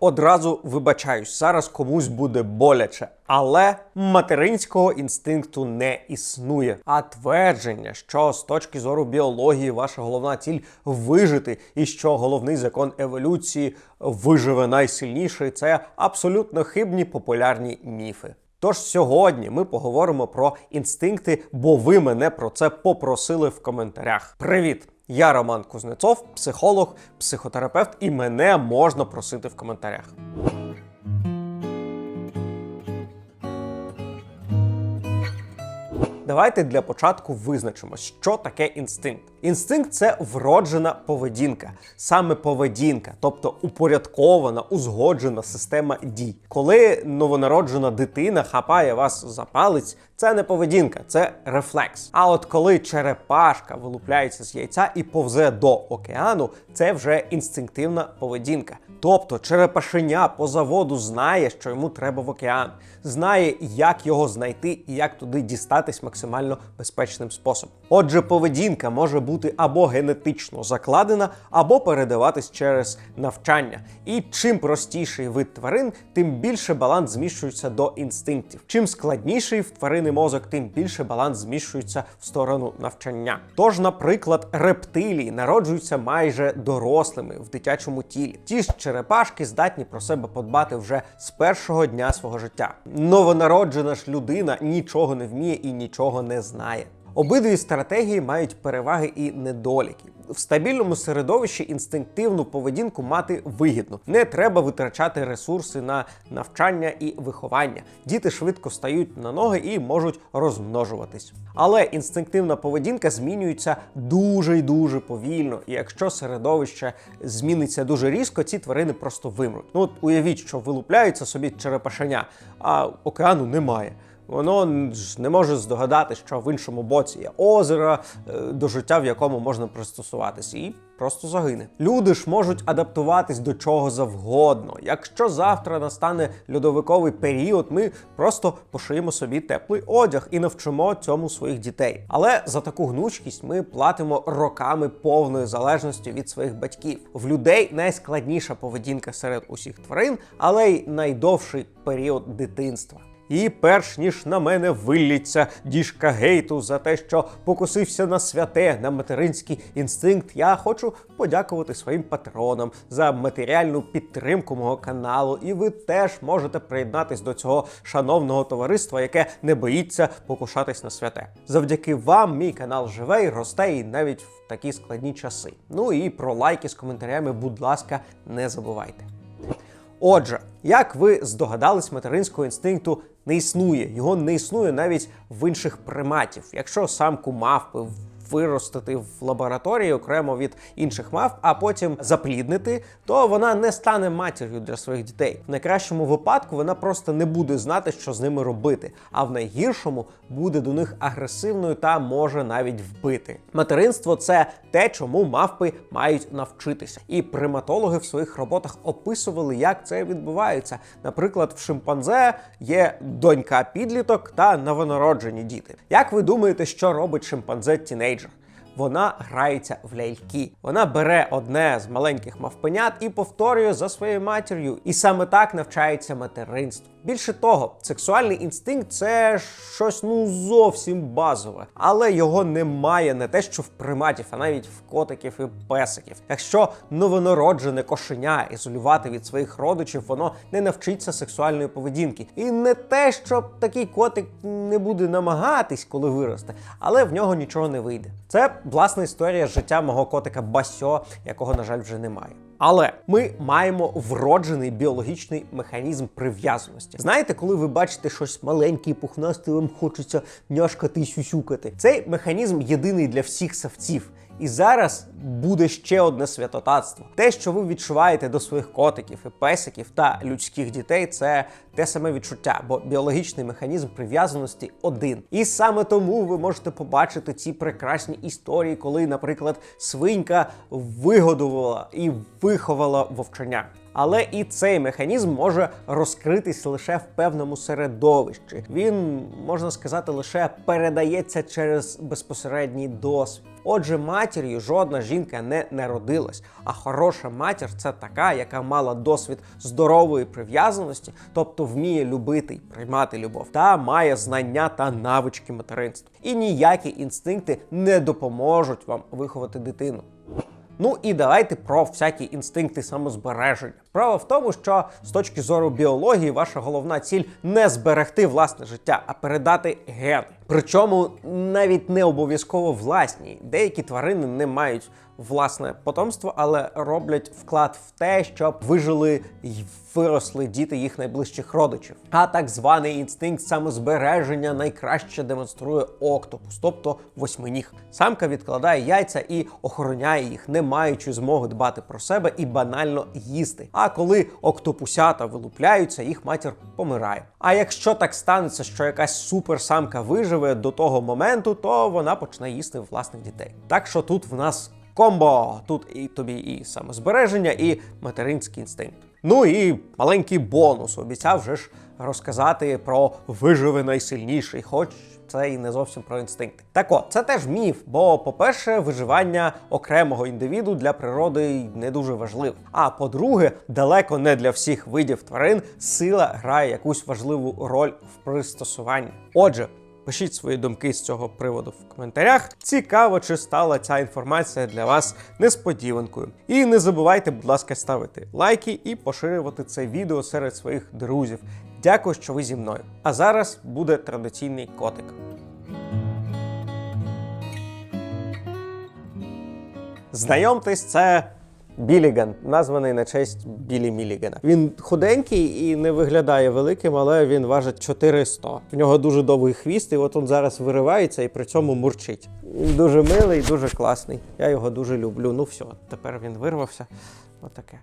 одразу вибачаюсь, зараз комусь буде боляче. Але материнського інстинкту не існує. А твердження, що з точки зору біології ваша головна ціль вижити, і що головний закон еволюції виживе найсильніший, це абсолютно хибні популярні міфи. Тож сьогодні ми поговоримо про інстинкти, бо ви мене про це попросили в коментарях. Привіт! Я Роман Кузнецов, психолог, психотерапевт, і мене можна просити в коментарях. Давайте для початку визначимо, що таке інстинкт. Інстинкт це вроджена поведінка, саме поведінка, тобто упорядкована, узгоджена система дій. Коли новонароджена дитина хапає вас за палець, це не поведінка, це рефлекс. А от коли черепашка вилупляється з яйця і повзе до океану, це вже інстинктивна поведінка. Тобто черепашеня по заводу знає, що йому треба в океан, знає, як його знайти і як туди дістатись максимально безпечним способом. Отже, поведінка може бути або генетично закладена, або передаватись через навчання. І чим простіший вид тварин, тим більше баланс зміщується до інстинктів. Чим складніший в тварини мозок, тим більше баланс зміщується в сторону навчання. Тож, наприклад, рептилії народжуються майже дорослими в дитячому тілі. Ті ж черепашки здатні про себе подбати вже з першого дня свого життя. Новонароджена ж людина нічого не вміє і нічого не знає. Обидві стратегії мають переваги і недоліки. В стабільному середовищі інстинктивну поведінку мати вигідно. Не треба витрачати ресурси на навчання і виховання. Діти швидко стають на ноги і можуть розмножуватись. Але інстинктивна поведінка змінюється дуже й дуже повільно. І якщо середовище зміниться дуже різко, ці тварини просто вимруть. Ну от уявіть, що вилупляються собі черепашеня, а океану немає. Воно ж не може здогадати, що в іншому боці є озеро, е, до життя в якому можна пристосуватися, і просто загине. Люди ж можуть адаптуватись до чого завгодно. Якщо завтра настане льодовиковий період, ми просто пошиємо собі теплий одяг і навчимо цьому своїх дітей. Але за таку гнучкість ми платимо роками повної залежності від своїх батьків. В людей найскладніша поведінка серед усіх тварин, але й найдовший період дитинства. І перш ніж на мене вилліться діжка гейту за те, що покусився на святе, на материнський інстинкт, я хочу подякувати своїм патронам за матеріальну підтримку мого каналу. І ви теж можете приєднатись до цього шановного товариства, яке не боїться покушатись на святе. Завдяки вам мій канал живе і росте, і навіть в такі складні часи. Ну і про лайки з коментарями, будь ласка, не забувайте. Отже, як ви здогадались, материнського інстинкту не існує. Його не існує навіть в інших приматів. Якщо самку мавпи виростити в лабораторії окремо від інших мавп, а потім запліднити, то вона не стане матір'ю для своїх дітей. В найкращому випадку вона просто не буде знати, що з ними робити, а в найгіршому буде до них агресивною та може навіть вбити. Материнство це те, чому мавпи мають навчитися. І приматологи в своїх роботах описували, як це відбувається. Наприклад, в шимпанзе є донька підліток та новонароджені діти. Як ви думаєте, що робить шимпанзе тінейджер? Вона грається в ляльки. Вона бере одне з маленьких мавпенят і повторює за своєю матір'ю. І саме так навчається материнство. Більше того, сексуальний інстинкт це щось ну зовсім базове, але його немає не те, що в приматів, а навіть в котиків і песиків. Якщо новонароджене кошеня ізолювати від своїх родичів, воно не навчиться сексуальної поведінки. І не те, що такий котик не буде намагатись, коли виросте, але в нього нічого не вийде. Це власна історія життя мого котика Басьо, якого, на жаль, вже немає. Але ми маємо вроджений біологічний механізм прив'язаності. Знаєте, коли ви бачите щось маленьке і пухнасте, вам хочеться няшкати і сюсюкати. Цей механізм єдиний для всіх савців. І зараз буде ще одне святотатство. Те, що ви відчуваєте до своїх котиків і песиків та людських дітей, це те саме відчуття, бо біологічний механізм прив'язаності один. І саме тому ви можете побачити ці прекрасні історії, коли, наприклад, свинька вигодувала і виховала вовчення. Але і цей механізм може розкритись лише в певному середовищі. Він можна сказати лише передається через безпосередній досвід. Отже, матір'ю жодна жінка не народилась. А хороша матір це така, яка мала досвід здорової прив'язаності, тобто вміє любити й приймати любов, та має знання та навички материнства. І ніякі інстинкти не допоможуть вам виховати дитину. Ну і давайте про всякі інстинкти самозбереження. Справа в тому, що з точки зору біології ваша головна ціль не зберегти власне життя, а передати гени. Причому навіть не обов'язково власні. Деякі тварини не мають власне потомство, але роблять вклад в те, щоб вижили й виросли діти їх найближчих родичів. А так званий інстинкт самозбереження найкраще демонструє октопус, тобто восьминіг. Самка відкладає яйця і охороняє їх, не маючи змоги дбати про себе і банально їсти. А коли октопусята вилупляються, їх матір помирає. А якщо так станеться, що якась суперсамка виживе до того моменту, то вона почне їсти власних дітей. Так що тут в нас комбо. Тут і тобі і самозбереження, і материнський інстинкт. Ну і маленький бонус. Обіцяв вже ж розказати про виживе найсильніший, хоч це і не зовсім про інстинкти. Так от, це теж міф, бо, по-перше, виживання окремого індивіду для природи не дуже важливе. А по-друге, далеко не для всіх видів тварин сила грає якусь важливу роль в пристосуванні. Отже. Пишіть свої думки з цього приводу в коментарях. Цікаво, чи стала ця інформація для вас несподіванкою. І не забувайте, будь ласка, ставити лайки і поширювати це відео серед своїх друзів. Дякую, що ви зі мною. А зараз буде традиційний котик. Знайомтесь, це Біліган, названий на честь Білі Мілігана. Він худенький і не виглядає великим, але він важить 400. В нього дуже довгий хвіст, і от він зараз виривається і при цьому мурчить. Дуже милий, дуже класний. Я його дуже люблю. Ну все, тепер він вирвався. Отаке.